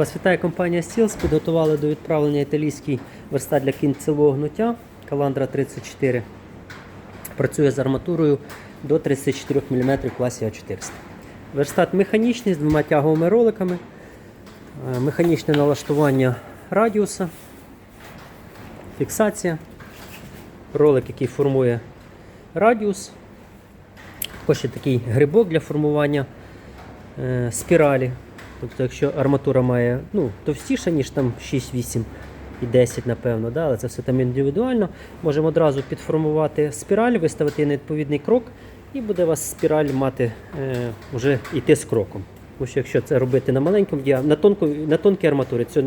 Вас вітає компанія Steels. Підготували до відправлення італійський верстат для кінцевого гнуття Calandra 34. Працює з арматурою до 34 мм класі А400. Верстат механічний з двома тяговими роликами. Е, Механічне налаштування радіуса, фіксація, ролик, який формує радіус. Також є такий грибок для формування е, спіралі. Тобто, якщо арматура має ну, товстіша, ніж там 6, 8 і 10, напевно, да, але це все там індивідуально, можемо одразу підформувати спіраль, виставити на відповідний крок, і буде у вас спіраль мати е, вже йти з кроком. Тому що якщо це робити на маленькому на, тонку, на тонкій арматурі, це,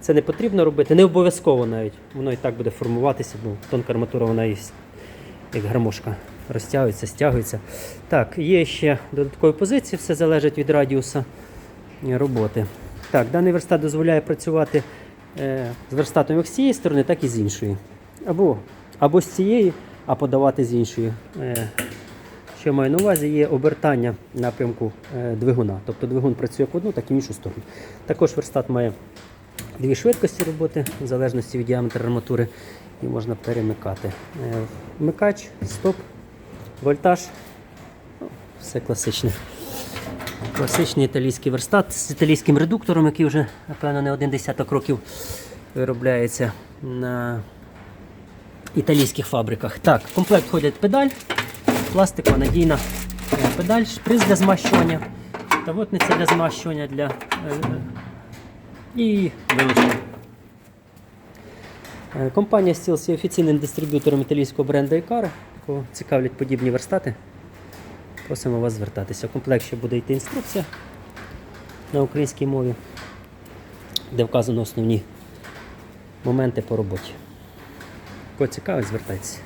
це не потрібно робити, не обов'язково навіть. Воно і так буде формуватися, бо тонка арматура вона є як гармошка. Розтягується, стягується. Так, є ще додаткові позиції, все залежить від радіуса роботи. Так, даний верстат дозволяє працювати е, з верстатом як з цієї сторони, так і з іншої. Або, або з цієї, а подавати з іншої. Е, що я маю на увазі, є обертання напрямку е, двигуна. Тобто двигун працює як в одну, так і в іншу сторону. Також верстат має дві швидкості роботи, в залежності від діаметру арматури, і можна перемикати. Вмикач, стоп, вольтаж. Ну, Все класичне. Класичний італійський верстат з італійським редуктором, який вже, напевно, не один десяток років виробляється на італійських фабриках. Так, в комплект входить педаль, пластикова надійна е, педаль, шприц для змащування, тавотниця для змащування для, е, і вилочка. Е, Компанія Steels є офіційним дистриб'ютором італійського бренду Icaro, якого цікавлять подібні верстати. Просимо вас звертатися. В комплект ще буде йти інструкція на українській мові, де вказано основні моменти по роботі. Кого цікавить, звертайтеся.